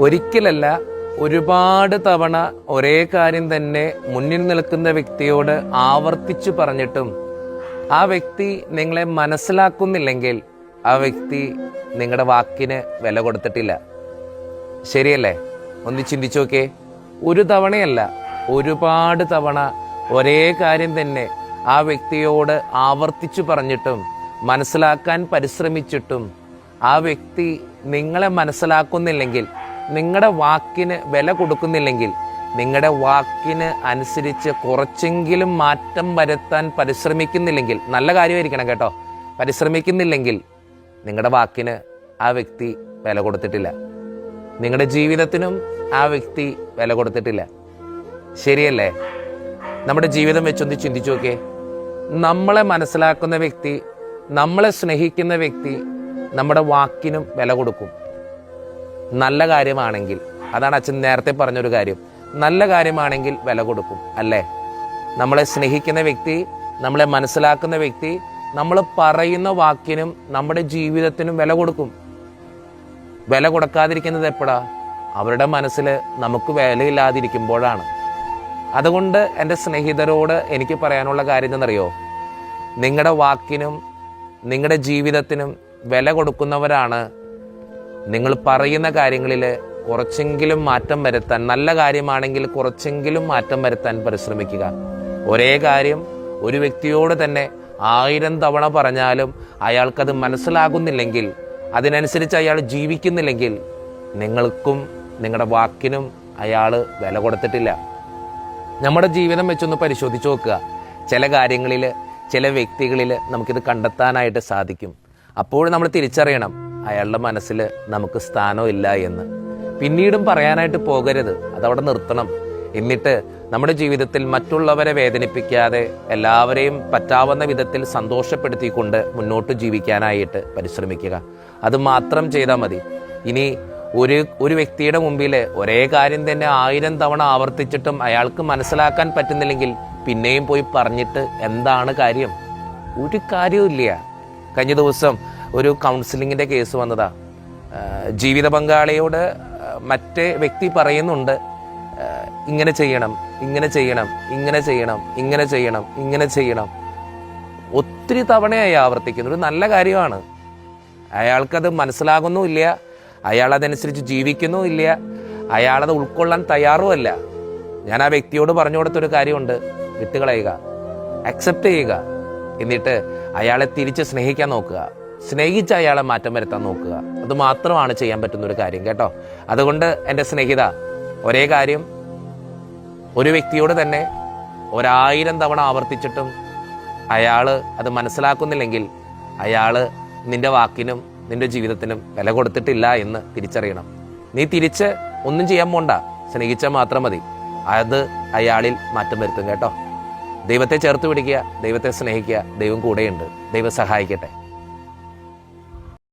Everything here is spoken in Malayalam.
ഒരിക്കലല്ല ഒരുപാട് തവണ ഒരേ കാര്യം തന്നെ മുന്നിൽ നിൽക്കുന്ന വ്യക്തിയോട് ആവർത്തിച്ചു പറഞ്ഞിട്ടും ആ വ്യക്തി നിങ്ങളെ മനസ്സിലാക്കുന്നില്ലെങ്കിൽ ആ വ്യക്തി നിങ്ങളുടെ വാക്കിന് വില കൊടുത്തിട്ടില്ല. ശരിയല്ലേ? ഒന്ന് ചിന്തിച്ചു നോക്കേ ഒരു തവണയല്ല ഒരുപാട് തവണ ഒരേ കാര്യം തന്നെ ആ വ്യക്തിയോട് ആവർത്തിച്ചു പറഞ്ഞിട്ടും മനസ്സിലാക്കാൻ പരിശ്രമിച്ചിട്ടും ആ വ്യക്തി നിങ്ങളെ മനസ്സിലാക്കുന്നില്ലെങ്കിൽ നിങ്ങളുടെ വാക്കിന് വില കൊടുക്കുന്നില്ലെങ്കിൽ നിങ്ങളുടെ വാക്കിന് അനുസരിച്ച് കുറച്ചെങ്കിലും മാറ്റം വരുത്താൻ പരിശ്രമിക്കുന്നില്ലെങ്കിൽ നല്ല കാര്യമായിരിക്കണം കേട്ടോ. പരിശ്രമിക്കുന്നില്ലെങ്കിൽ നിങ്ങളുടെ വാക്കിന് ആ വ്യക്തി വില കൊടുത്തിട്ടില്ല. നിങ്ങളുടെ ജീവിതത്തിനും ആ വ്യക്തി വില കൊടുത്തിട്ടില്ല. ശരിയല്ലേ? നമ്മുടെ ജീവിതം വെച്ചൊന്ന് ചിന്തിച്ചു നോക്കേ നമ്മളെ മനസ്സിലാക്കുന്ന വ്യക്തി നമ്മളെ സ്നേഹിക്കുന്ന വ്യക്തി നമ്മുടെ വാക്കിനും വില കൊടുക്കും. നല്ല കാര്യമാണെങ്കിൽ അതാണ് അച്ഛൻ നേരത്തെ പറഞ്ഞൊരു കാര്യം നല്ല കാര്യമാണെങ്കിൽ വില കൊടുക്കും അല്ലേ? നമ്മളെ സ്നേഹിക്കുന്ന വ്യക്തി നമ്മളെ മനസ്സിലാക്കുന്ന വ്യക്തി നമ്മൾ പറയുന്ന വാക്കിനും നമ്മുടെ ജീവിതത്തിനും വില കൊടുക്കും. വില കൊടുക്കാതിരിക്കുന്നത് എപ്പോഴാ? അവരുടെ മനസ്സിൽ നമുക്ക് വിലയില്ലാതിരിക്കുമ്പോഴാണ്. അതുകൊണ്ട് എന്റെ സ്നേഹിതരോട് എനിക്ക് പറയാനുള്ള കാര്യം എന്നറിയോ നിങ്ങളുടെ വാക്കിനും നിങ്ങളുടെ ജീവിതത്തിനും വില കൊടുക്കുന്നവരാണ് നിങ്ങൾ പറയുന്ന കാര്യങ്ങളിൽ കുറച്ചെങ്കിലും മാറ്റം വരുത്താൻ നല്ല കാര്യമാണെങ്കിൽ കുറച്ചെങ്കിലും മാറ്റം വരുത്താൻ പരിശ്രമിക്കുക. ഒരേ കാര്യം ഒരു വ്യക്തിയോട് തന്നെ ആയിരം തവണ പറഞ്ഞാലും അയാൾക്കത് മനസ്സിലാകുന്നില്ലെങ്കിൽ അതിനനുസരിച്ച് അയാൾ ജീവിക്കുന്നില്ലെങ്കിൽ നിങ്ങൾക്കും നിങ്ങളുടെ വാക്കിനും അയാൾ വില കൊടുത്തിട്ടില്ല. നമ്മുടെ ജീവിതം വെച്ചൊന്ന് പരിശോധിച്ച് നോക്കുക. ചില കാര്യങ്ങളിൽ ചില വ്യക്തികളിൽ നമുക്കിത് കണ്ടെത്താനായിട്ട് സാധിക്കും. അപ്പോൾ നമ്മൾ തിരിച്ചറിയണം. അയാളുടെ മനസ്സിൽ നമുക്ക് സ്ഥാനമില്ല എന്ന്. പിന്നീടും പറയാനായിട്ട് പോകരുത്. അതവിടെ നിർത്തണം. എന്നിട്ട് നമ്മുടെ ജീവിതത്തിൽ മറ്റുള്ളവരെ വേദനിപ്പിക്കാതെ എല്ലാവരെയും പറ്റാവുന്ന വിധത്തിൽ സന്തോഷപ്പെടുത്തിക്കൊണ്ട് മുന്നോട്ട് ജീവിക്കാനായിട്ട് പരിശ്രമിക്കുക. അത് മാത്രം ചെയ്താൽ മതി. ഇനി ഒരു ഒരു വ്യക്തിയുടെ മുമ്പിൽ ഒരേ കാര്യം തന്നെ ആയിരം തവണ ആവർത്തിച്ചിട്ടും അയാൾക്ക് മനസ്സിലാക്കാൻ പറ്റുന്നില്ലെങ്കിൽ പിന്നെയും പോയി പറഞ്ഞിട്ട് എന്താണ് കാര്യം? ഒരു കാര്യവുമില്ല. കഴിഞ്ഞ ദിവസം ഒരു കൗൺസിലിങ്ങിന്റെ കേസ് വന്നതാ. ജീവിത പങ്കാളിയോട് മറ്റേ വ്യക്തി പറയുന്നുണ്ട് ഇങ്ങനെ ചെയ്യണം ഇങ്ങനെ ചെയ്യണം ഇങ്ങനെ ചെയ്യണം ഇങ്ങനെ ചെയ്യണം ഇങ്ങനെ ചെയ്യണം. ഒത്തിരി തവണയായി ആവർത്തിക്കുന്നു. ഒരു നല്ല കാര്യമാണ്. അയാൾക്കത് മനസ്സിലാകുന്നുമില്ല അയാൾ അതനുസരിച്ച് ജീവിക്കുന്നുമില്ല അയാളത് ഉൾക്കൊള്ളാൻ തയ്യാറുമല്ല ഞാൻ ആ വ്യക്തിയോട് പറഞ്ഞു കൊടുത്തൊരു കാര്യമുണ്ട്. വിട്ടുകളയുക അക്സെപ്റ്റ് ചെയ്യുക. എന്നിട്ട് അയാളെ തിരിച്ച് സ്നേഹിക്കാൻ നോക്കുക. സ്നേഹിച്ച് അയാളെ മാറ്റം വരുത്താൻ നോക്കുക. അത് മാത്രമാണ് ചെയ്യാൻ പറ്റുന്ന ഒരു കാര്യം കേട്ടോ. അതുകൊണ്ട് എന്റെ സ്നേഹിത ഒരേ കാര്യം. ഒരു വ്യക്തിയോട് തന്നെ ഒരായിരം തവണ ആവർത്തിച്ചിട്ടും അയാൾ അത് മനസ്സിലാക്കുന്നില്ലെങ്കിൽ അയാൾ നിന്റെ വാക്കിനും നിന്റെ ജീവിതത്തിനും വില കൊടുത്തിട്ടില്ല എന്ന് തിരിച്ചറിയണം. നീ തിരിച്ച് ഒന്നും ചെയ്യാൻ പോണ്ട. സ്നേഹിച്ചാൽ മാത്രം മതി. അത് അയാളിൽ മാറ്റം വരുത്തും കേട്ടോ. ദൈവത്തെ ചേർത്ത് പിടിക്കുക ദൈവത്തെ സ്നേഹിക്കുക ദൈവം കൂടെയുണ്ട്. ദൈവം സഹായിക്കട്ടെ.